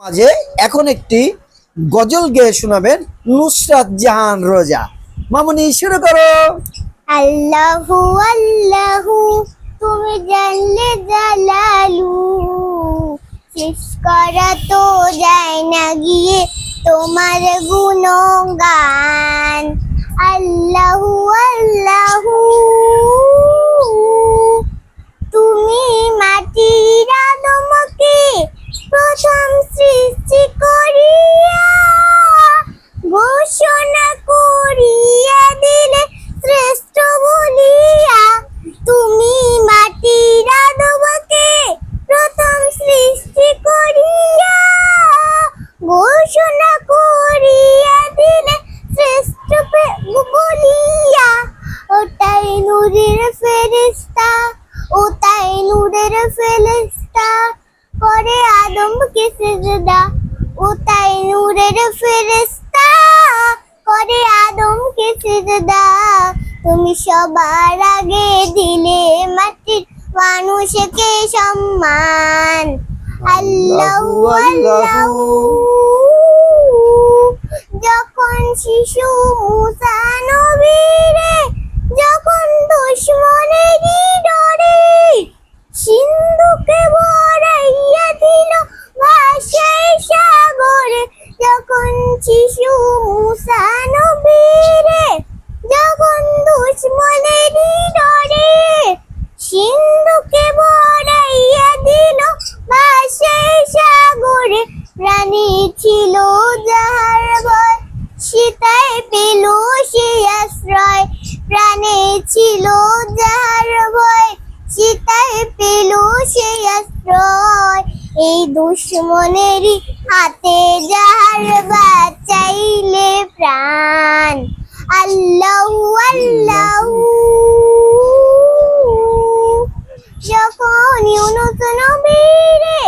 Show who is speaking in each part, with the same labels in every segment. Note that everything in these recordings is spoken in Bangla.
Speaker 1: মাঝে এখন একটি গজল গেয়ে শোনাবেন নুসরাত জাহান রোজা। মামুনি, শুরু করো।
Speaker 2: আল্লাহু আল্লাহু, তুমি জানলে জালালু। শেষ করা তো যায় না গিয়ে তোমার গুণগান। করে সেজদা ওটাই নূরের ফেরেস্তা করে সেজদা তুমি সবার আগে দিলে মাটির মানুষকে সম্মান। আল্লাহু আল্লাহু। যখন শিশু মুসা সীতায় পেল সে আশ্রয় প্রাণে ছিল যাহার ভয়। সীতায় পেল সে আশ্রয়। এই দুশ্মনেরই হাতে যাহার বাঁচাইলে প্রাণ। আল্লাহু আল্লাহু। যখন ইউনুস নবীরে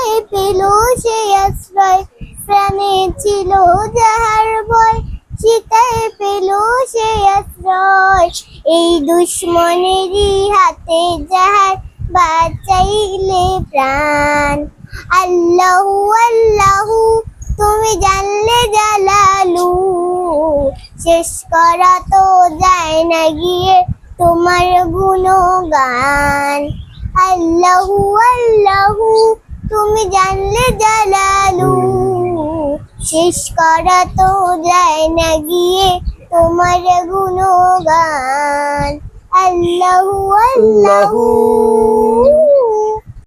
Speaker 2: সেটাই পেল সে আশ্রয়, প্রাণে ছিল যাহার ভয় সেটাই পেল সে আশ্রয়। এই দুশ্মনেরই হাতে যাহার বাঁচাইলে প্রাণ। আল্লাহু আল্লাহু, তুমি জানলে জালালু। শেষ করা তো যায় না গিয়ে তোমার গুণগান। আল্লাহু আল্লাহু তুমি জানলে জালালু। শেষ করা তো যায় না গিয়ে তোমার গুণগান। আল্লাহু আল্লাহু।